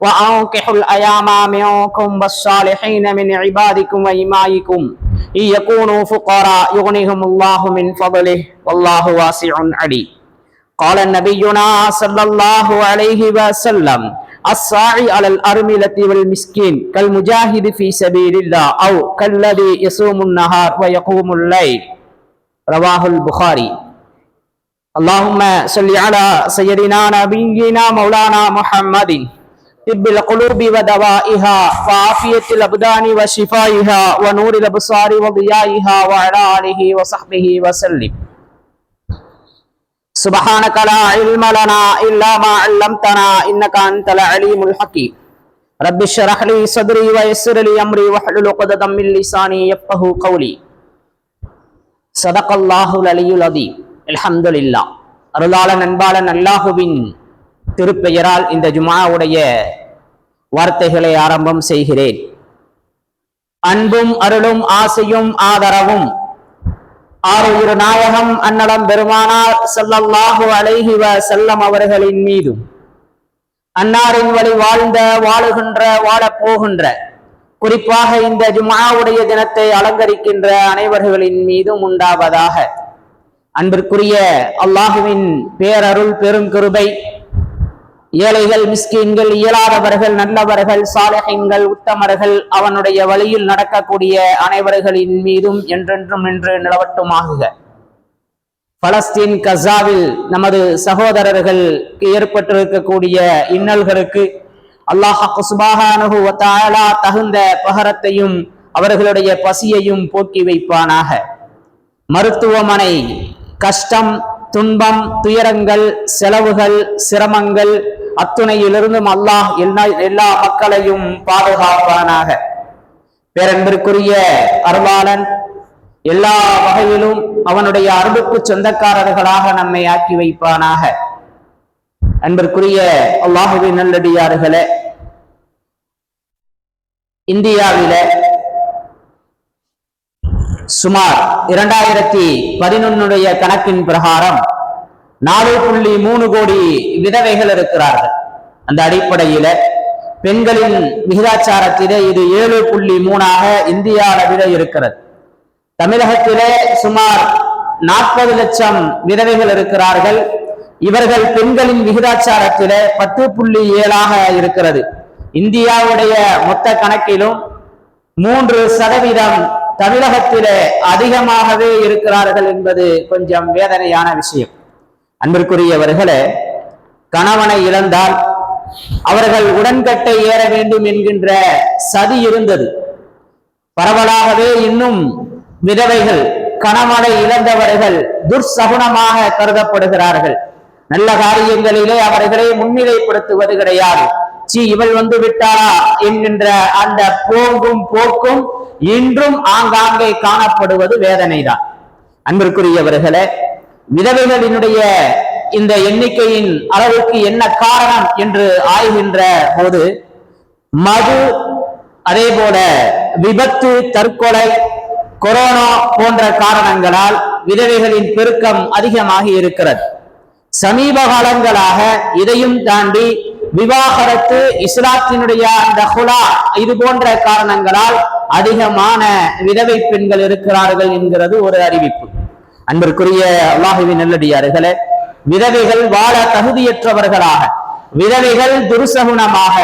وأنكحوا الأيام منكم والصالحين من عبادكم وإمائكم. إن يكونوا فقراء يغنيهم الله من فضله والله واسع عليم. قال نبينا صلى الله عليه وسلم الساعي على الأرملة والمسكين كالمجاهد في سبيل الله أو كالذي يصوم النهار ويقوم الليل. رواه البخاري. اللهم صل على سيدنا نبينا مولانا محمد. طب القلوب ودوائها وعافية الأبدان وشفائها ونور الأبصار وضيائها وعلى آله وصحبه وسلم سبحانك لا علم لنا إلا ما علمتنا إنك أنت العليم الحكيم رب اشرح لي صدري ويسر لي أمري واحلل عقدة من لساني يفقه قولي صدق الله العلي العظيم الحمد لله அருளாளன் அன்பாளன் அல்லாஹுவின் திருப்பெயரால் இந்த ஜுமாவுடைய வார்த்தைகளை ஆரம்பம் செய்கிறேன். அன்பும் அருளும் ஆசையும் ஆதரவும். ஆறுயிர் நாயகம் அன்னலம் பெருமானார் செல்லல்லாஹு அலைஹி செல்லம் அவர்களின் மீதும். அன்னாரின் வழி வாழ்ந்த வாழுகின்ற வாழப்போகின்ற குறிப்பாக இந்த ஜுமாவுடைய தினத்தை அலங்கரிக்கின்ற அனைவர்களின் மீதும் உண்டாவதாக. அன்பிற்குரிய அல்லாஹுவின் பேரருள் பெருங்கிருபை ஏழைகள் மிஸ்கீன்கள் இயலாதவர்கள் நல்லவர்கள் சாலகங்கள் உத்தமர்கள் அவனுடைய வழியில் நடக்கக்கூடிய அனைவர்களின் மீதும் என்றென்றும் நின்று நிலவட்டுமாகுக. பலஸ்தீன் கசாவில் நமது சகோதரர்களுக்கு ஏற்பட்டிருக்கக்கூடிய இன்னல்களுக்கு அல்லாஹ் சுபாகானு தகுந்த பகரத்தையும் அவர்களுடைய பசியையும் போக்கி வைப்பானாக. மருத்துவமனை கஷ்டம் துன்பம் துயரங்கள் செலவுகள் சிரமங்கள் அத்துணையிலிருந்தும் அல்லாஹ் எல்லா எல்லா மக்களையும் பாதுகாப்பானாக. பேரன்பிற்குரிய அருளாளன் எல்லா வகையிலும் அவனுடைய அருளுக்கு சொந்தக்காரர்களாக நம்மை ஆக்கி வைப்பானாக. அன்பிற்குரிய அல்லாஹுவி நல்லடியார்களே இந்தியாவில சுமார் இரண்டாயிரத்தி பதினொன்னுடைய கணக்கின் பிரகாரம் நாலு புள்ளி மூணு கோடி விதவைகள் இருக்கிறார்கள். அந்த அடிப்படையில பெண்களின் விகிதாச்சாரத்திலே இது ஏழு புள்ளி மூணாக இந்திய அளவிலே இருக்கிறது. தமிழகத்திலே சுமார் நாற்பது லட்சம் விதவைகள் இருக்கிறார்கள். இவர்கள் பெண்களின் விகிதாச்சாரத்திலே பத்து புள்ளி ஏழாக இருக்கிறது. இந்தியாவுடைய மொத்த கணக்கிலும் மூன்று சதவீதம் தமிழகத்திலே அதிகமாகவே இருக்கிறார்கள் என்பது கொஞ்சம் வேதனையான விஷயம். அன்பிற்குரியவர்களே கணவனை இழந்தால் அவர்கள் உடன்கட்டை ஏற வேண்டும் என்கின்ற சதி இருந்தது. பரவலாகவே இன்னும் விதவைகள் கணவனை இழந்தவர்கள் துர்சகுணமாக கருதப்படுகிறார்கள். நல்ல காரியங்களிலே அவர்களை முன்னிலைப்படுத்துவது கிடையாது. சி இவள் வந்து விட்டாளா என்கின்ற அந்த போங்கும் போக்கும் இன்றும் ஆங்காங்கே காணப்படுவது வேதனைதான். அன்பிற்குரியவர்களே விதவைகளினுடைய இந்த எண்ணிக்கையின் அளவுக்கு என்ன காரணம் என்று ஆய்கின்ற போது மது அதே போல விபத்து தற்கொலை கொரோனா போன்ற காரணங்களால் விதவைகளின் பெருக்கம் அதிகமாகி இருக்கிறது. சமீப காலங்களாக இதையும் தாண்டி விவாகரத்து இஸ்லாத்தினுடைய அந்த ஹுலா இது போன்ற காரணங்களால் அதிகமான விதவை பெண்கள் இருக்கிறார்கள் என்கிறது ஒரு அறிவிப்பு. அன்பிற்குரிய அல்லாஹுவின் நல்லடியார்களே விதவைகள் வாழ தகுதியற்றவர்களாக விதவைகள் துருசகுணமாக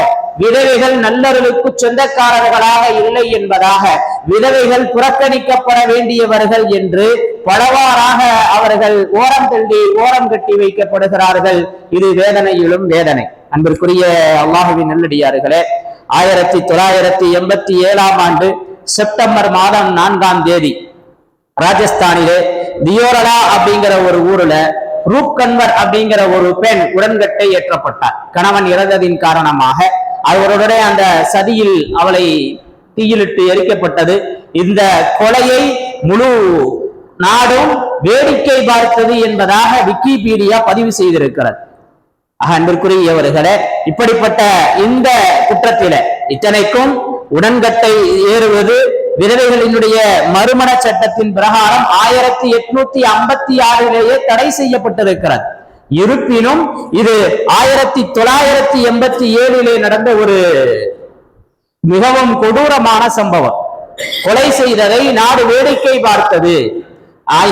விதவைகள் நல்லவர்களுக்கு சொந்தக்காரர்களாக இல்லை என்பதாக விதவைகள் புறக்கணிக்கப்பட வேண்டியவர்கள் என்று பலவாறாக அவர்கள் ஓரம் தள்ளி ஓரம் கட்டி வைக்கப்படுகிறார்கள். இது வேதனையிலும் வேதனை. அன்பிற்குரிய அல்லாஹுவின் நல்லடியார்களே ஆயிரத்தி தொள்ளாயிரத்தி எண்பத்தி ஏழாம் ஆண்டு செப்டம்பர் மாதம் நான்காம் தேதி ராஜஸ்தானிலே தியோரலா அப்படிங்கிற ஒரு ஊர்ல ரூப் கன்வர் அப்படிங்கிற ஒரு பெண் உடன்கட்டை ஏற்றப்பட்டார். கணவன் இறந்ததின் காரணமாக அவருடைய அந்த சதியில் அவளை தீயிலிட்டு எரிக்கப்பட்டது. இந்த கொலையை முழு நாடும் வேடிக்கை பார்த்தது என்பதாக விக்கிபீடியா பதிவு செய்திருக்கிறது. ஆக, அன்பிற்குரியவர்களே இப்படிப்பட்ட இந்த குற்றத்தில இத்தனைக்கும் உடன்கட்டை ஏறுவது விதவைகளினுடைய மறுமண சட்டத்தின் பிரகாரம் ஆயிரத்தி எட்நூத்தி ஐம்பத்தி ஆறிலேயே தடை செய்யப்பட்டிருக்கிறது. இருப்பினும் இது ஆயிரத்தி தொள்ளாயிரத்தி எண்பத்தி ஏழிலே நடந்த ஒரு மிகவும் கொடூரமான சம்பவம். கொலை செய்ததை நாடு வேடிக்கை பார்த்தது.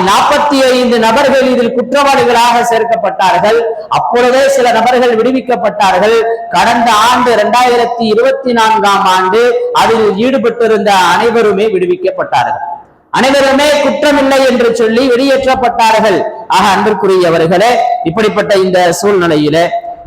நாற்பத்தி ஐந்து நபர்கள் இதில் குற்றவாளிகளாக சேர்க்கப்பட்டார்கள். அப்பொழுதே சில நபர்கள் விடுவிக்கப்பட்டார்கள். கடந்த ஆண்டு இரண்டாயிரத்தி இருபத்தி நான்காம் ஆண்டு அதில் ஈடுபட்டிருந்த அனைவருமே விடுவிக்கப்பட்டார்கள். அனைவருமே குற்றமில்லை என்று சொல்லி வெளியேற்றப்பட்டார்கள். ஆக அன்பிற்குரியவர்களே இப்படிப்பட்ட இந்த சூழ்நிலையில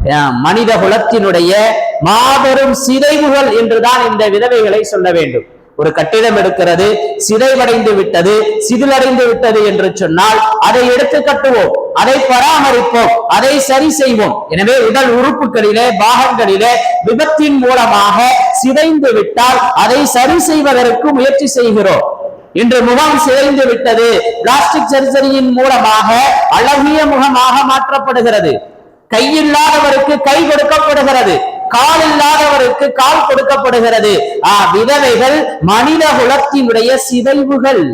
அஹ், மனித குலத்தினுடைய மாபெரும் சிதைவுகள் என்றுதான் இந்த விதவைகளை சொல்ல வேண்டும். ஒரு கட்டிடம் எடுக்கிறது சிதைவடைந்து விட்டது சிதிலடைந்து விட்டது என்று சொன்னால் அதை எடுத்து கட்டுவோம் அதை பராமரிப்போம் அதை சரி செய்வோம். எனவே உடல் உறுப்புகளிலே பாகங்களிலே விபத்தின் மூலமாக சிதைந்து விட்டால் அதை சரி செய்வதற்கு முயற்சி செய்கிறோம். இன்று முகம் சிதைந்து விட்டது பிளாஸ்டிக் சர்ஜரியின் மூலமாக அழகிய முகமாக மாற்றப்படுகிறது. கையில்லாதவருக்கு கை கொடுக்கப்படுகிறது. கால் இல்லாதவருக்கு கால் கொடுக்கப்படுகிறது. ஆ, விதவைகள் மனித குலத்தினுடைய சிதைவுகள்.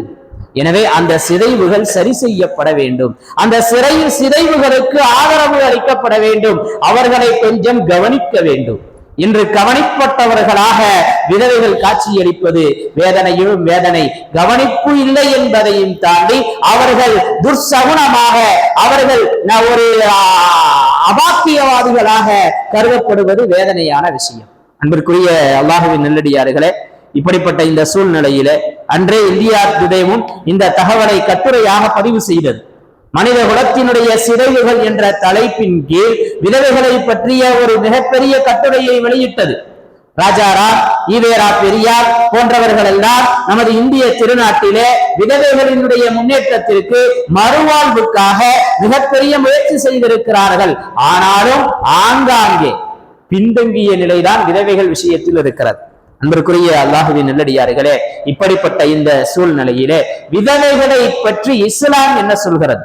எனவே அந்த சிதைவுகள் சரி செய்யப்பட வேண்டும். அந்த சிறை சிதைவுகளுக்கு ஆதரவு அளிக்கப்பட வேண்டும். அவர்களை கொஞ்சம் கவனிக்க வேண்டும். இன்று கவனிப்பட்டவர்களாக விதவைகள் காட்சியளிப்பது வேதனையும் வேதனை. கவனிப்பு இல்லை என்பதையும் தாண்டி அவர்கள் துர்சகுணமாக அவர்கள் நான் ஒரு அபாத்தியவாதிகளாக கருதப்படுவது வேதனையான விஷயம். அன்பிற்குரிய அல்லாஹுவின் நெல்லடியார்களே இப்படிப்பட்ட இந்த சூழ்நிலையிலே அன்றே இந்தியா டுடேவும் இந்த தகவலை கட்டுரையாக பதிவு செய்தது. மனித குலத்தினுடைய சிதைவுகள் என்ற தலைப்பின் கீழ் விதவைகளை பற்றிய ஒரு மிகப்பெரிய கட்டுரையை வெளியிட்டது. ராஜாராம் ஈவேரா பெரியார் போன்றவர்கள் எல்லாம் நமது இந்திய திருநாட்டிலே விதவைகளினுடைய முன்னேற்றத்திற்கு மறுவாழ்வுக்காக மிகப்பெரிய முயற்சி செய்திருக்கிறார்கள். ஆனாலும் ஆங்காங்கே பின்தங்கிய நிலைதான் விதவைகள் விஷயத்தில் இருக்கிறது. அன்பிற்குரிய அல்லாஹுவின் நல்லடியார்களே இப்படிப்பட்ட இந்த சூழ்நிலையிலே விதவைகளை பற்றி இஸ்லாம் என்ன சொல்கிறது?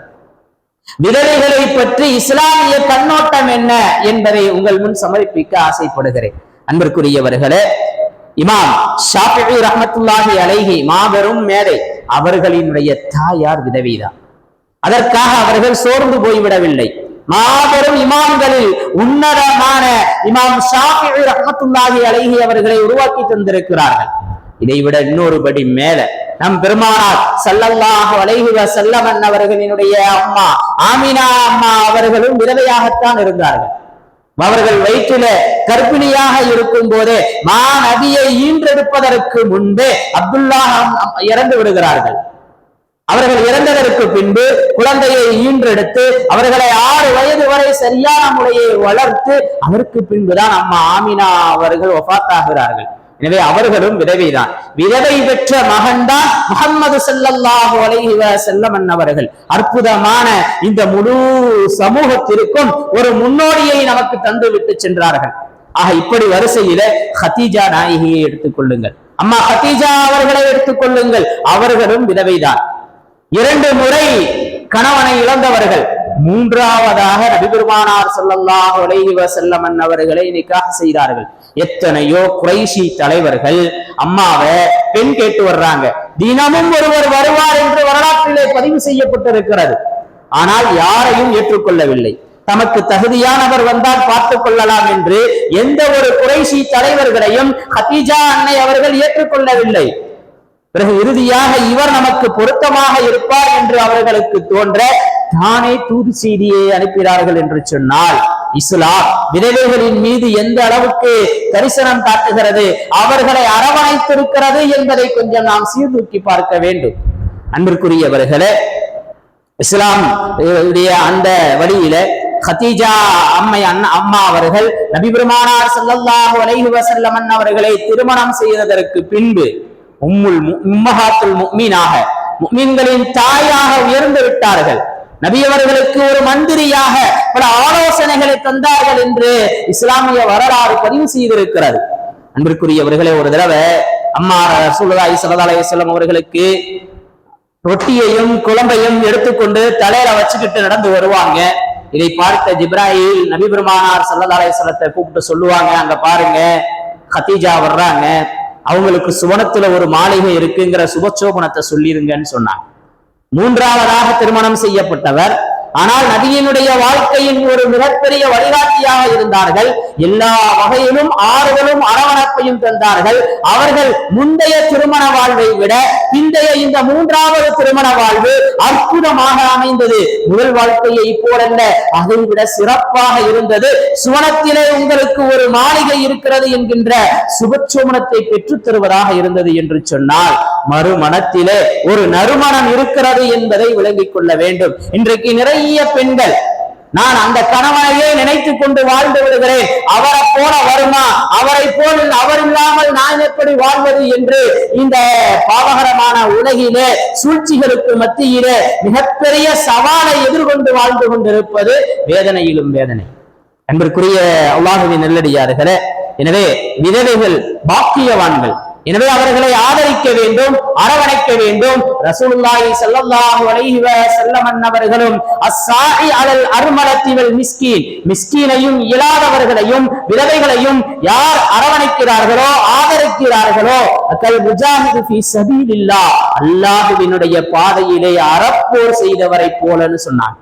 விதவைகளை பற்றி இஸ்லாமிய கண்ணோட்டம் என்ன என்பதை உங்கள் முன் சமர்ப்பிக்க ஆசைப்படுகிறேன். அன்பிற்குரியவர்களே இமாம் ஷாஃபிஈ ரஹமத்துல்லாஹி அலைஹி மாபெரும் மேதை அவர்களினுடைய தாயார் விதவிதான். அதற்காக அவர்கள் சோர்ந்து போய்விடவில்லை. மாபெரும் இமாம்களில் உன்னதமான இமாம் ஷாஃபிஈ ரஹமத்துல்லாஹி அலைஹி அவர்களை உருவாக்கி தந்திருக்கிறார்கள். இதைவிட இன்னொரு படி மேல நம் பெருமானார் ஸல்லல்லாஹு அலைஹி வசல்லமன் அவர்களினுடைய அம்மா ஆமினா அம்மா அவர்களும் விதவையாகத்தான் இருந்தார்கள். அவர்கள் வயிற்றில கர்ப்பிணியாக இருக்கும் போதே மா நதியை ஈன்றெடுப்பதற்கு முன்பே அப்துல்லா இறந்து விடுகிறார்கள். அவர்கள் இறந்ததற்கு பின்பு குழந்தையை ஈன்றெடுத்து அவர்களை ஆறு வயது வரை சரியான முறையை வளர்த்து அதற்கு பின்புதான் அம்மா ஆமினா அவர்கள் ஒஃபாத்தாகிறார்கள். எனவே அவர்களும் விதவைதான். விதவை பெற்ற மகன்தான் முகம்மது செல்லல்லாஹு அலைஹிவ செல்லமன் அவர்கள் அற்புதமான இந்த முழு சமூகத்திற்கும் ஒரு முன்னோடியை நமக்கு தந்து விட்டு சென்றார்கள். ஆக இப்படி வரிசையில ஹதீஜா நாயகியை எடுத்துக்கொள்ளுங்கள் அம்மா ஹதீஜா அவர்களை எடுத்துக்கொள்ளுங்கள் அவர்களும் விதவைதான். இரண்டு முறை கணவனை இழந்தவர்கள். மூன்றாவதாக நபிபெருமானார் ஸல்லல்லாஹு அலைஹி செல்லமன் அவர்களை இன்னைக்காக செய்தார்கள். எத்தனையோ குறைஷி தலைவர்கள் அம்மாவை பெண் கேட்டு வர்றாங்க. தினமும் ஒருவர் வருவார் என்று வரலாற்றிலே பதிவு செய்யப்பட்டிருக்கிறது. ஆனால் யாரையும் ஏற்றுக்கொள்ளவில்லை. தமக்கு தகுதியானவர் வந்தால் பார்த்துக் கொள்ளலாம் என்று எந்த ஒரு குறைசி தலைவர்களையும் ஹத்தீஜா அன்னை அவர்கள் ஏற்றுக்கொள்ளவில்லை. பிறகு இறுதியாக இவர் நமக்கு பொருத்தமாக இருப்பார் என்று அவர்களுக்கு தோன்ற தானே தூது செய்தியை அனுப்பினார்கள் என்று சொன்னால் இஸ்லாம் விதவைகளின் மீது எந்த அளவுக்கு கரிசனம் காட்டுகிறது அவர்களை அரவணைத்திருக்கிறது என்பதை கொஞ்சம் நாம் சீர்தூக்கி பார்க்க வேண்டும். அன்பிற்குரியவர்களே இஸ்லாம் உடைய அந்த வழியில ஹதீஜா அம்மை அண்ணா அம்மா அவர்கள் நபிபெருமானார் பெருமானார் அலைஹி வசல்லமன் அவர்களை திருமணம் செய்ததற்கு பின்பு உம்முல் உம்மஹாத்துல் முக்மீனாக முக்மீன்களின் தாயாக உயர்ந்து விட்டார்கள். நபியவர்களுக்கு ஒரு மந்திரியாக பல ஆலோசனைகளை தந்தார்கள் என்று இஸ்லாமிய வரலாறு பதிவு செய்திருக்கிறது. அன்பிற்குரியவர்களே ஒரு தடவை அம்மா ரசூலுல்லாஹி ஸல்லல்லாஹு அலைஹி வஸல்லம் அவர்களுக்கு ரொட்டியையும் குழம்பையும் எடுத்துக்கொண்டு தலையில வச்சுக்கிட்டு நடந்து வருவாங்க. இதை பார்த்த ஜிப்ராஹில் நபி பெருமானார் ஸல்லல்லாஹு கூப்பிட்டு சொல்லுவாங்க அங்க பாருங்க கத்தீஜா வர்றாங்க. அவங்களுக்கு சுவனத்துல ஒரு மாளிகை இருக்குங்கிற சுபச்சோபனத்தை சொல்லிருங்கன்னு சொன்னாங்க. மூன்றாவதாக திருமணம் செய்யப்பட்டவர் ஆனால் நபியினுடைய வாழ்க்கையின் ஒரு மிகப்பெரிய வழிகாட்டியாக இருந்தார்கள். எல்லா வகையிலும் ஆறுதலும் அரவணைப்பையும் தந்தார்கள். அவர்கள் முந்தைய திருமண வாழ்வை விட பிந்தைய இந்த மூன்றாவது திருமண வாழ்வு அற்புதமாக அமைந்தது. முதல் வாழ்க்கையை போலல்ல அதை விட சிறப்பாக இருந்தது. சுவனத்திலே உங்களுக்கு ஒரு மாளிகை இருக்கிறது என்கின்ற சுபச்சுமணத்தை பெற்றுத் தருவதாக இருந்தது என்று சொன்னால் மறுமணத்திலே ஒரு நறுமணம் இருக்கிறது என்பதை விளங்கிக் கொள்ள வேண்டும். இன்றைக்கு நிறைய பெண்கள் நான் அந்த கணவனையே நினைத்துக் கொண்டு வாழ்ந்து விடுகிறேன். அவரை போல வருமா? அவரை போல் அவர் இல்லாமல் நான் எப்படி வாழ்வது என்று இந்த பாவகரமான உலகிலே சூழ்ச்சிகளுக்கு மத்தியிலே மிகப்பெரிய சவாலை எதிர்கொண்டு வாழ்ந்து கொண்டிருப்பது வேதனையிலும் வேதனை. அன்பிற்குரிய அல்லாஹுவின் நெல்லடியார்களே எனவே விதவைகள் பாக்கியவான்கள் எனவே அவர்களை ஆதரிக்க வேண்டும் அரவணைக்க வேண்டும். ரசூலுல்லாஹி ஸல்லல்லாஹு அலைஹி வஸல்லம் அவர்களும் அஸ்ஸாஹி அலல் அர்மலத்தி வல் மிஸ்கீன். மிஸ்கீனையும் இயலாதவர்களையும் விதவைகளையும் யார் அரவணைக்கிறார்களோ ஆதரிக்கிறார்களோ அக்கல் முஜாஹிது ஃபீ சபீலில்லாஹ். அல்லாஹ்வினுடைய பாதையிலே அறப்போர் செய்தவரை போலன்னு சொன்னாங்க.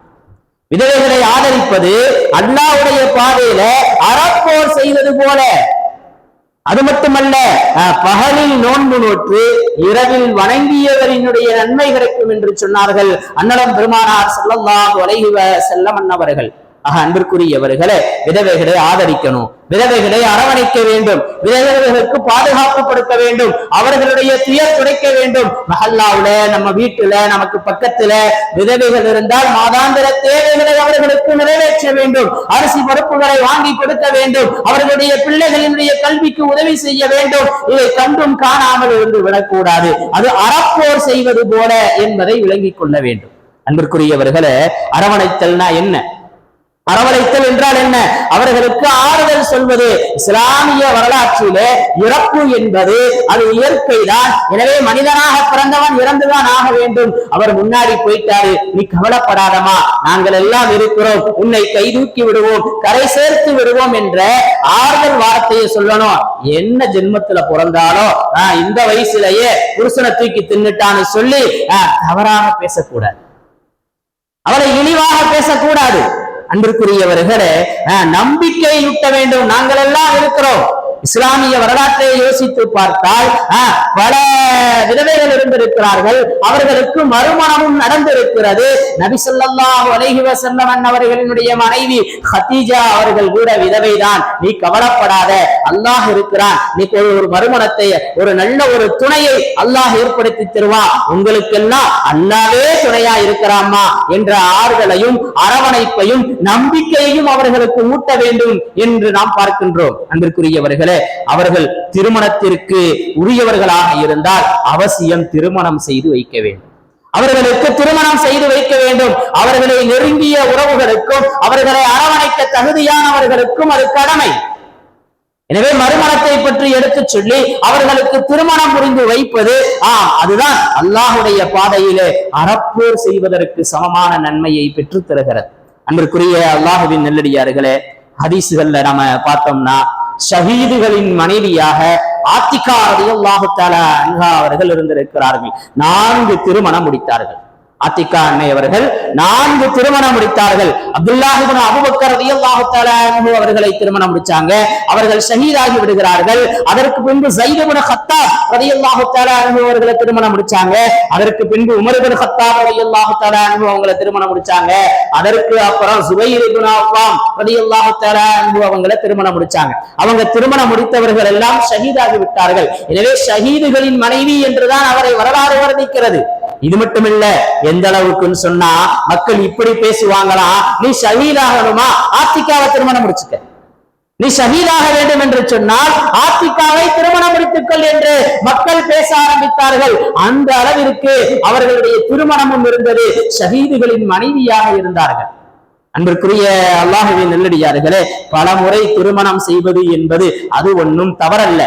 விதவைகளை ஆதரிப்பது அல்லாஹ்வுடைய பாதையில அறப்போர் செய்வது போல. அது மட்டுமல்ல பகலில் நோன்பு நோற்று இரவில் வணங்கியவரினுடைய நன்மை கிடைக்கும் என்று சொன்னார்கள் அன்னலம் பெருமானார் ஸல்லல்லாஹு அலைஹி செல்லம் அன்னவர்கள். ஆக அன்பிற்குரியவர்களே விதவைகளை ஆதரிக்கணும். விதவைகளை அரவணைக்க வேண்டும். விதவைகளுக்கு பாதுகாப்பு கொடுக்க வேண்டும். அவர்களுடைய துயர் துடைக்க வேண்டும். மஹல்லாவுல நம்ம வீட்டுல நமக்கு பக்கத்துல விதவைகள் இருந்தால் மாதாந்திர தேவைகளை அவர்களுக்கு நிறைவேற்ற வேண்டும். அரிசி பருப்புகளை வாங்கி கொடுக்க வேண்டும். அவர்களுடைய பிள்ளைகளினுடைய கல்விக்கு உதவி செய்ய வேண்டும். இதை கண்டும் காணாமல் இருந்து விடக்கூடாது. அது அறப்போர் செய்வது போல என்பதை விளங்கிக் கொள்ள வேண்டும். அன்பிற்குரியவர்களை அரவணைத்தல்னா என்ன? அரவணைத்தல் என்றால் என்ன? அவர்களுக்கு ஆறுதல் சொல்வது இஸ்லாமிய வரலாற்றிலே இறப்பு என்பது அது இயற்கைதான். எனவே மனிதனாக பிறந்தவன் இறந்துதான் ஆக வேண்டும். அவர் முன்னாடி போயிட்டாரு. நீ கவலைப்படாதமா நாங்கள் எல்லாம் இருக்கிறோம். உன்னை கைதூக்கி விடுவோம். கரை சேர்த்து விடுவோம் என்ற ஆறுதல் வார்த்தையை சொல்லணும். என்ன ஜென்மத்துல பிறந்தாலோ? ஆஹ், இந்த வயசுலயே புருஷனை தூக்கி தின்னுட்டான்னு சொல்லி ஆஹ், தவறாக பேசக்கூடாது. அவளை இழிவாக பேசக்கூடாது. அன்பிற்குரியவர்களே அஹ், நம்பிக்கை ஊட்ட வேண்டும். நாங்கள் எல்லாம் இருக்கிறோம். இஸ்லாமிய வரலாற்றை யோசித்து பார்த்தால் பல விதவைகள் இருந்திருக்கிறார்கள். அவர்களுக்கு மறுமணமும் நடந்திருக்கிறது. நபிசல்லாஹு ஸல்லல்லாஹு அலைஹி அவர்களினுடைய மனைவி ஹத்தீஜா அவர்கள் கூட விதவைதான். நீ கவலைப்படாத அல்லாஹ் இருக்கிறான். நீ ஒரு ஒரு மறுமணத்தை ஒரு நல்ல ஒரு துணையை அல்லாஹ் ஏற்படுத்தி தருவா. உங்களுக்கெல்லாம் அல்லாவே துணையா இருக்கிறாமா என்ற ஆறுதலையும் அரவணைப்பையும் நம்பிக்கையையும் அவர்களுக்கு ஊட்ட வேண்டும் என்று நாம் பார்க்கின்றோம். அன்பிற்குரியவர்களே அவர்கள் திருமணத்திற்கு உரியவர்களாக இருந்தால் அவசியம் திருமணம் செய்து வைக்க வேண்டும். அவர்களுக்கு திருமணம் செய்து வைக்க வேண்டும். அவர்களை நெருங்கிய உறவுகளுக்கும் அவர்களை அரவணைக்க தகுதியானவர்களுக்கும் அது கடமை. எனவே மறுமணத்தை பற்றி எடுத்துச் சொல்லி அவர்களுக்கு திருமணம் புரிந்து வைப்பது ஆ அதுதான் அல்லாஹுடைய பாதையிலே அறப்போர் செய்வதற்கு சமமான நன்மையை பெற்று தருகிறது அன்பிற்குரிய அல்லாஹுவின் நெல்லடியார்களே ஹதீசுகள்ல நம்ம பார்த்தோம்னா ஷஹீதுகளின் மனைவியாக ஆத்திகா ரலியல்லாஹு தஆலா அன்ஹா அவர்கள் இருந்திருக்கிறார்கள். நான்கு திருமணம் முடித்தார்கள். ஆத்திகா அன்னை அவர்கள் நான்கு திருமணம் முடித்தார்கள். அப்துல்லாஹிபின் அபுபக்கர் ரலியல்லாஹு அவர்களை திருமணம் முடிச்சாங்க. அவர்கள் ஷஹீதாகி விடுகிறார்கள். அதற்கு பின்பு ஸைத் ஹத்தா கத்தாப் அவர்களை திருமணம் முடிச்சாங்க. அதற்கு பின்பு உமர் ஹத்தா கத்தாப் அனுபவம் அவங்களை திருமணம் முடிச்சாங்க. அதற்கு அப்புறம் சுபைர் இப்னு அவ்வாம் ரலியல்லாஹு அவங்களை திருமணம் முடிச்சாங்க. அவங்க திருமணம் முடித்தவர்கள் எல்லாம் ஷஹீதாகி விட்டார்கள். எனவே ஷஹீதுகளின் மனைவி என்றுதான் அவரை வரலாறு வர்ணிக்கிறது. இது மட்டுமில்ல எந்த அளவுக்குன்னு சொன்னா மக்கள் இப்படி பேசுவாங்களா? நீ ஷஹீதாகணுமா? ஆத்திகாவை திருமணம் முடிச்சுக்க. நீ ஷஹீதாக வேண்டும் என்று சொன்னால் ஆத்திகாவை திருமணம் முடித்துக்கொள் என்று மக்கள் பேச ஆரம்பித்தார்கள். அந்த அளவிற்கு அவர்களுடைய திருமணமும் இருந்தது. ஷஹீதுகளின் மனைவியாக இருந்தார்கள். அன்பிற்குரிய அல்லாஹுவின் நெல்லடியார்களே பல முறை திருமணம் செய்வது என்பது அது ஒன்றும் தவறல்ல.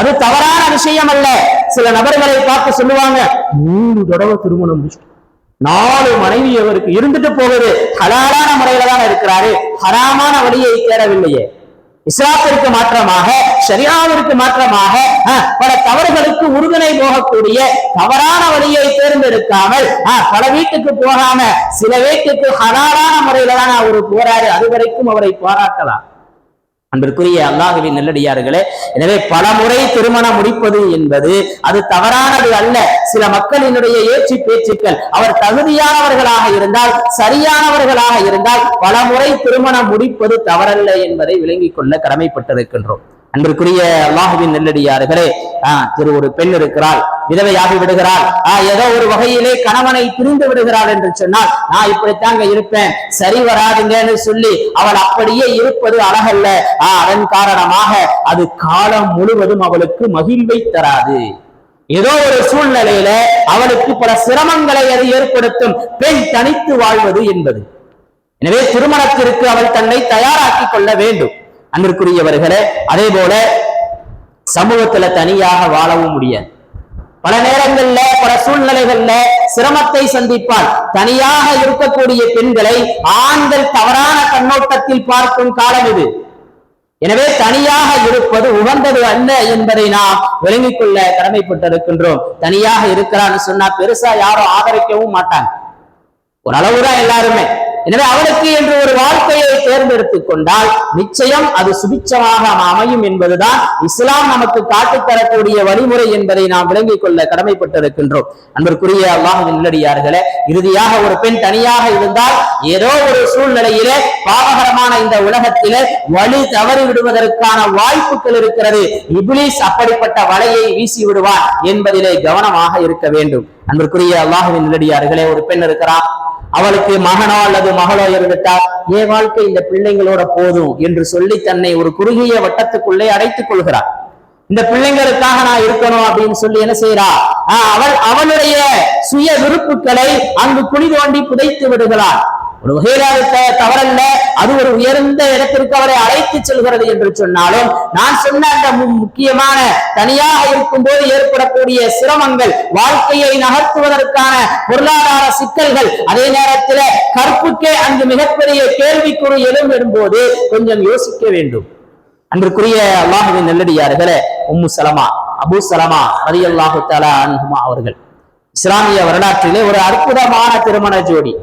அது தவறான விஷயம் அல்ல சில நபர்களை பார்த்து சொல்லுவாங்க மூணு தடவை திருமணம் முடிச்சிட்டு நாலு மனைவி அவருக்கு இருந்துட்டு போகுது. ஹலாலான முறையில தான் இருக்கிறாரு. ஹராமான வழியை தேடவில்லையே. இஸ்லாத்திற்கு மாற்றமாக ஷரியாவிற்கு மாற்றமாக பல தவறுகளுக்கு உறுதுணை போகக்கூடிய தவறான வழியை தேர்ந்தெடுக்காமல் பல வீட்டுக்கு போகாம சில வீட்டுக்கு ஹலாலான முறையில தான் அவரு போறாரு. அது வரைக்கும் அவரை பாராட்டலாம். அன்பிற்குரிய அல்லாஹுவின் நெல்லடியார்களே எனவே பல முறை திருமணம் முடிப்பது என்பது அது தவறானது அல்ல. சில மக்களினுடைய ஏற்றி பேச்சுக்கள் அவர் தகுதியானவர்களாக இருந்தால் சரியானவர்களாக இருந்தால் பல முறை திருமணம் முடிப்பது தவறல்ல என்பதை விளங்கிக் கொள்ள கடமைப்பட்டிருக்கின்றோம். அன்பிற்குரிய அல்லாஹுவின் நெல்லடியார்களே ஆஹ் திரு ஒரு பெண் இருக்கிறாள் விதவையாகி விடுகிறாள். ஆஹ் ஏதோ ஒரு வகையிலே கணவனை பிரிந்து விடுகிறாள் என்று சொன்னால் நான் இப்படித்தாங்க இருப்பேன். சரி வராதுங்கன்னு சொல்லி அவள் அப்படியே இருப்பது அழகல்ல. ஆஹ் அதன் காரணமாக அது காலம் முழுவதும் அவளுக்கு மகிழ்வை தராது. ஏதோ ஒரு சூழ்நிலையில அவளுக்கு பல சிரமங்களை அது ஏற்படுத்தும். பெண் தனித்து வாழ்வது என்பது. எனவே திருமணத்திற்கு அவள் தன்னை தயாராக்கி கொள்ள வேண்டும். அன்பிற்குரியவர்களே அதே போல சமூகத்துல தனியாக வாழவும் முடியாது. பல நேரங்கள்ல பல சூழ்நிலைகள்ல சிரமத்தை சந்திப்பால் தனியாக இருக்கக்கூடிய பெண்களை ஆண்கள் தவறான கண்ணோட்டத்தில் பார்க்கும் காலம் இது. எனவே தனியாக இருப்பது உகந்தது அல்ல என்பதை நாம் விளங்கிக் கொள்ள கடமைப்பட்டிருக்கின்றோம். தனியாக இருக்கிறான்னு சொன்னா பெருசா யாரும் ஆதரிக்கவும் மாட்டாங்க. ஒரு அளவுதான் எல்லாருமே. எனவே அவளுக்கு என்று ஒரு வாழ்க்கையை தேர்ந்தெடுத்துக் கொண்டால் நிச்சயம் அது சுபிச்சமாக அமையும் என்பதுதான் இஸ்லாம் நமக்கு காட்டித்தரக்கூடிய வழிமுறை என்பதை நாம் விளங்கிக் கொள்ள கடமைப்பட்டிருக்கின்றோம். அன்பிற்குரிய அல்லாஹின் நல்லடியார்களே இறுதியாக ஒரு பெண் தனியாக இருந்தால் ஏதோ ஒரு சூழ்நிலையிலே பாவகரமான இந்த உலகத்திலே வழி தவறி விடுவதற்கான வாய்ப்புகள் இருக்கிறது. இபிலிஸ் அப்படிப்பட்ட வலையை வீசி விடுவார் என்பதிலே கவனமாக இருக்க வேண்டும். அன்பிற்குரிய அல்லாஹுவின் நல்லடியார்களே ஒரு பெண் இருக்கிறார். அவளுக்கு மகனோ அல்லது மகளோ இருந்துட்டால் என் வாழ்க்கை இந்த பிள்ளைங்களோட போதும் என்று சொல்லி தன்னை ஒரு குறுகிய வட்டத்துக்குள்ளே அடைத்துக் கொள்கிறார் இந்த பிள்ளைங்களுக்காக நான் இருக்கணும் அப்படின்னு சொல்லி என்ன செய்யறா ஆஹ் அவள் அவளுடைய சுய விருப்புகளை அங்கு குழி தோண்டி புதைத்து விடுகிறாள். ஒரு வகையில அது தவறல்ல. அது ஒரு உயர்ந்த இடத்திற்கு அவரை அழைத்து செல்கிறது என்று சொன்னாலும் நான் சொன்ன அந்த முக்கியமான தனியாக இருக்கும்போது ஏற்படக்கூடிய சிரமங்கள் வாழ்க்கையை நகர்த்துவதற்கான பொருளாதார சிக்கல்கள் அதே நேரத்தில் கற்புக்கே அங்கு மிகப்பெரிய கேள்விக்குறி எழும்பிடும்போது கொஞ்சம் யோசிக்க வேண்டும். அன்றுக்குரிய அல்லாஹுவின் நெல்லடியார்களே உம்மு சலமா அபு சலமா ரதி அல்லாஹு தலா அன்ஹுமா அவர்கள். இஸ்லாமிய வரலாற்றிலே ஒரு அற்புதமான திருமண ஜோடி.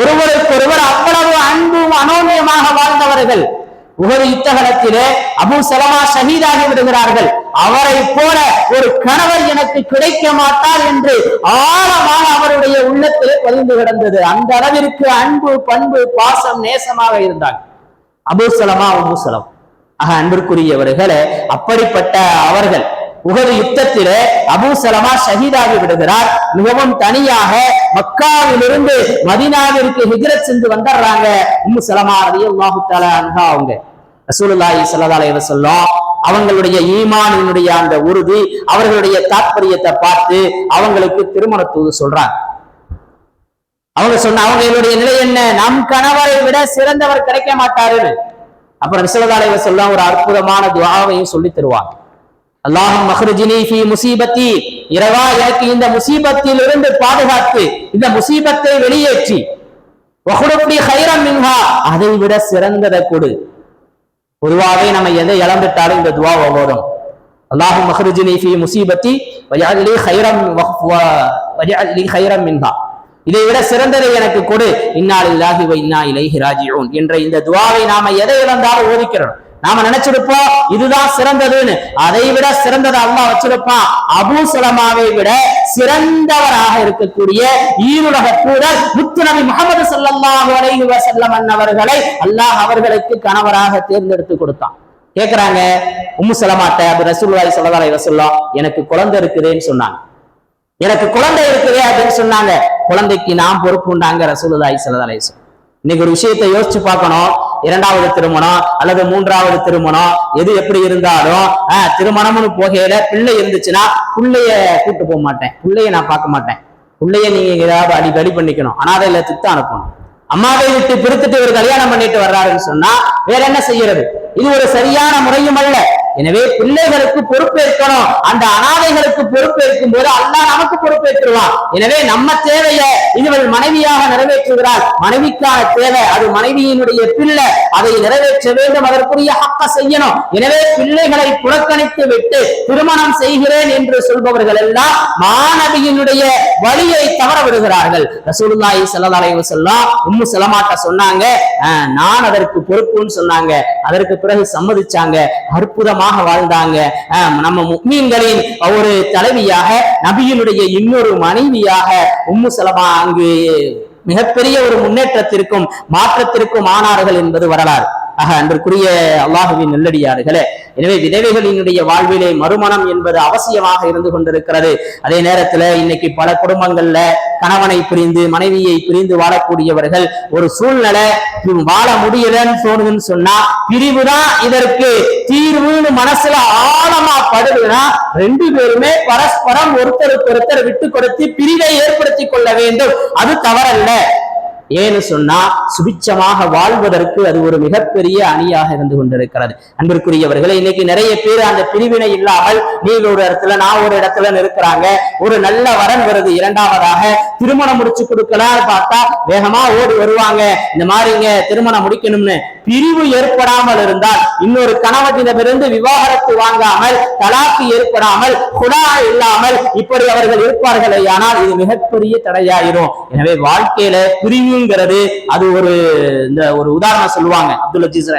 ஒருவருக்கொருவர் அவ்வளவு அன்பும் அனோன்யமாக வாழ்ந்தவர்கள். உகது யுத்தகலத்திலே அபு சலமா ஷஹீதாகி விடுகிறார்கள். அவரை போல ஒரு கணவர் எனக்கு கிடைக்க மாட்டார் என்று ஆழமாக அவருடைய உள்ளத்திலே பதிந்து கிடந்தது. அந்த அளவிற்கு அன்பு பண்பு பாசம் நேசமாக இருந்தாங்க அபு சலமா அபு சலம். ஆக அன்பிற்குரியவர்களே அப்படிப்பட்ட அவர்கள் உகது யுத்தத்திலே அபுசலமா ஷஹீதாகி விடுகிறார். மிகவும் தனியாக மக்காவிலிருந்து மதினாவிற்கு ஹிஜரத் சென்று வந்துடுறாங்க. உம்மு சலமா ரலியல்லாஹு தஆலா அன்ஹா அவங்க. ரசூலுல்லாஹி ஸல்லல்லாஹு அலைஹி வஸல்லம் அவங்களுடைய ஈமானினுடைய அந்த உறுதி அவர்களுடைய தாற்பயத்தை பார்த்து அவங்களுக்கு திருமண தூது சொல்றாங்க. அவங்க சொன்ன அவங்களுடைய நிலை என்ன? நம் கணவரை விட சிறந்தவர் கிடைக்க மாட்டாருன்னு அப்புறம் விசலதாலைவ சொல்ல ஒரு அற்புதமான துவாவையும் சொல்லி தருவாங்க. அல்லாஹும் மஹ்ருஜினி ஃபி முசீபத்தி. இரவா எனக்கு இந்த முசீபத்தில் இருந்து பாதுகாத்து இந்த முசீபத்தை வெளியேற்றி. வகுடப்படி ஹைரம் மின்ஹா அதை விட சிறந்ததை கொடு. பொதுவாகவே நம்ம எதை இழந்துட்டாலும் இந்த துவா ஓடும் அல்லாஹும் மஹ்ருஜினி ஃபி முசீபத்தி வஜஅல்லி ஹைரம் வஜஅல்லி ஹைரம் மின்ஹா. இதை விட சிறந்ததை எனக்கு கொடு. இந்நாளில் வ இன்னா இலைஹி ராஜிஊன். என்ற இந்த துவாவை நாம எதை இழந்தாலும் ஓதிக்கிறோம். நாம நினைச்சிருப்போம் இதுதான் சிறந்ததுன்னு. அதை விட சிறந்ததை அல்லாஹ் வச்சிருப்பான். அபு சலமாவை விட சிறந்தவராக இருக்கக்கூடிய ஈருலக தூதர் முத்துநபி முகமது சல்லாஹு அலைஹி வஸல்லம் அன்னவர்களை அல்லாஹ் அவர்களுக்கு கணவராக தேர்ந்தெடுத்து கொடுத்தான். கேக்குறாங்க? உம்மு சலமாட்ட அப்படி ரசூல்லாய் ஸல்லல்லாஹு அலைஹி எனக்கு குழந்தை இருக்குதுன்னு சொன்னாங்க. எனக்கு குழந்தை இருக்குது அப்படின்னு சொன்னாங்க. குழந்தைக்கு நான் பொறுப்பு உண்டாங்க ரசூலுல்லாஹி இன்னைக்கு ஒரு விஷயத்தை யோசிச்சு பார்க்கணும். இரண்டாவது திருமணம் அல்லது மூன்றாவது திருமணம் எது எப்படி இருந்தாலும் ஆஹ், திருமணம்னு போகையில பிள்ளை இருந்துச்சுன்னா பிள்ளைய கூட்டு போக மாட்டேன். பிள்ளைய நான் பார்க்க மாட்டேன். பிள்ளைய நீங்க ஏதாவது அடி வழி பண்ணிக்கணும். அனாதை இல்லத்துக்கு தான் அனுப்பணும். அம்மாவை விட்டு பிரித்துட்டு இவர் கல்யாணம் பண்ணிட்டு வர்றாருன்னு சொன்னா வேற என்ன செய்யறது? இது ஒரு சரியான முறையும் அல்ல. எனவே பிள்ளைகளுக்கு பொறுப்பேற்கணும். அந்த அனாதைகளுக்கு பொறுப்பேற்கும் போது அல்லாஹ் நமக்கு பொறுப்பேற்றுவான். எனவே நம்ம தேவையை இவள் மனைவியாக நிறைவேற்றுகிறாள் மனைவிக்கான தேவை அது மனைவியினுடைய பிள்ளை அதை நிறைவேற்ற வேண்டும் அதற்குரிய ஹக்க செய்யணும். எனவே பிள்ளைகளை புறக்கணித்து விட்டு திருமணம் செய்கிறேன் என்று சொல்பவர்கள் எல்லாம் மாணவியினுடைய வழியை தவற விடுகிறார்கள். ரசூலுல்லாஹி ஸல்லல்லாஹு அலைஹி வஸல்லம் உம்மு சலமாட்ட சொன்னாங்க "அஹ், நான் அதற்கு பொறுப்புன்னு சொன்னாங்க. அதற்கு பிறகு சம்மதிச்சாங்க. சுகமாக வாழ்ந்தாங்க. நம்ம முக்மீன்களின் ஒரு தலைவியாக நபியினுடைய இன்னொரு மனைவியாக உம்மு சலமா அங்கு மிகப்பெரிய ஒரு முன்னேற்றத்திற்கும் மாற்றத்திற்கும் ஆனார்கள் என்பது வரலாறு. ஆக அன்றுக்குரிய அல்லாஹுவின் நெல்லடியார்களே. எனவே விதவைகளினுடைய வாழ்விலே மறுமணம் என்பது அவசியமாக இருந்து கொண்டிருக்கிறது. அதே நேரத்துல இன்னைக்கு பல குடும்பங்கள்ல கணவனை பிரிந்து மனைவியை பிரிந்து வாழக்கூடியவர்கள் ஒரு சூழ்நிலை வாழ முடியலன்னு தோணுதுன்னு சொன்னா பிரிவுதான் இதற்கு. தீர்வுன்னு மனசுல ஆழமா படுதுன்னா ரெண்டு பேருமே பரஸ்பரம் ஒருத்தருக்கு ஒருத்தர் விட்டு கொடுத்து பிரிவை ஏற்படுத்தி கொள்ள வேண்டும். அது தவறல்ல. ஏன்னு சொன்னா சுபிச்சமாக வாழ்வதற்கு அது ஒரு மிகப்பெரிய அணியாக இருந்து கொண்டிருக்கிறது. அன்பிற்குரியவர்களே இன்னைக்கு நிறைய பேர் அந்த பிரிவினை இல்லாமல் நீங்க ஒரு இடத்துல நான் ஒரு இடத்துல இருக்கிறாங்க ஒரு நல்ல வரன் வருது. இரண்டாவதாக திருமணம் முடிச்சு கொடுக்கலாம் பார்த்தா வேகமா ஓடி வருவாங்க. இந்த மாதிரிங்க திருமணம் முடிக்கணும்னு பிரிவு ஏற்படாமல் இருந்தால் இன்னொரு கணவனிடமிருந்து விவாகரத்து வாங்காமல் தலாக்கு ஏற்படாமல் குடா இல்லாமல் இப்படி அவர்கள் இருப்பார்களே ஆனால் இது மிகப்பெரிய தடையாயிரும். எனவே வாழ்க்கையில பிரிவுங்கிறது அது ஒரு இந்த ஒரு உதாரணம் சொல்லுவாங்க. அப்துல் அஜீஸ்ர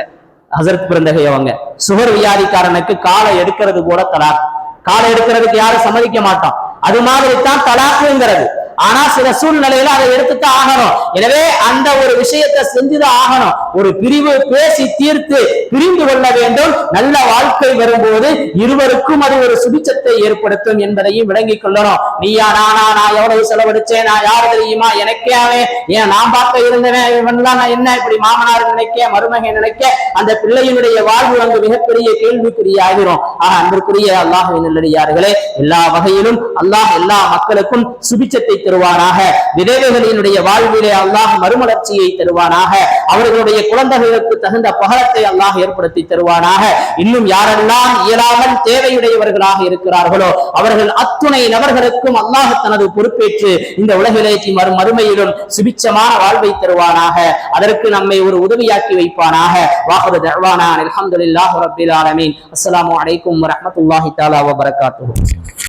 ஹசரத் பிறந்தகை அவங்க. சுகர் வியாதிக்காரனுக்கு காலை எடுக்கிறது கூட தலாக். காலை எடுக்கிறதுக்கு யாரும் சம்மதிக்க மாட்டோம் அது மாதிரி தான் தலாக்குங்கிறது. ஆனா சில சூழ்நிலையில அதை எடுத்துத்தான் ஆகணும். எனவே அந்த ஒரு விஷயத்தை செஞ்சுதான் ஆகணும். ஒரு பிரிவு பேசி தீர்த்து பிரிந்து கொள்ள வேண்டும். நல்ல வாழ்க்கை வரும்போது இருவருக்கும் அது ஒரு சுபிச்சத்தை ஏற்படுத்தும் என்பதையும் விளங்கிக் கொள்ளணும். நீயா நானா நான் எவ்வளவு செலவழிச்சேன் நான் யார் தெரியுமா? எனக்கே அவன். ஏன் நான் பார்க்க இருந்தவன் இவன்லாம் நான் என்ன இப்படி மாமனார் நினைக்க மருமகன் நினைக்க? அந்த பிள்ளையினுடைய வாழ்வு அங்கு மிகப்பெரிய கேள்விக்குறியாகிறோம் ஆக அன்பிற்குரிய அல்லாஹ் நல்லடியார்களே எல்லா வகையிலும் அல்லாஹ் எல்லா மக்களுக்கும் சுபிச்சத்தை தருவானாக விதவைகளினுடைய வாழ்விலே அல்லாஹ் மறுமலர்ச்சியை தருவானாக. அவர்களுடைய குழந்தைகளுக்கு தகுந்த பகலத்தை அல்லாஹ் ஏற்படுத்தி தருவானாக. இன்னும் யாரெல்லாம் இயலாமல் தேவையுடையவர்களாக இருக்கிறார்களோ அவர்கள் அத்துணை நபர்களுக்கும் அல்லாஹ் தனது பொறுப்பேற்று இந்த உலகிலே மறு மறுமையிலும் சுபிச்சமான வாழ்வை தருவானாக. அதற்கு நம்மை ஒரு உதவியாக்கி வைப்பானாக. வாஹது தர்வானா அல்ஹம்துலில்லாஹி ரபில் ஆலமீன். அஸ்லாம் அலைக்கும் வரமத்துல்லாஹி தாலா வபரகாத்து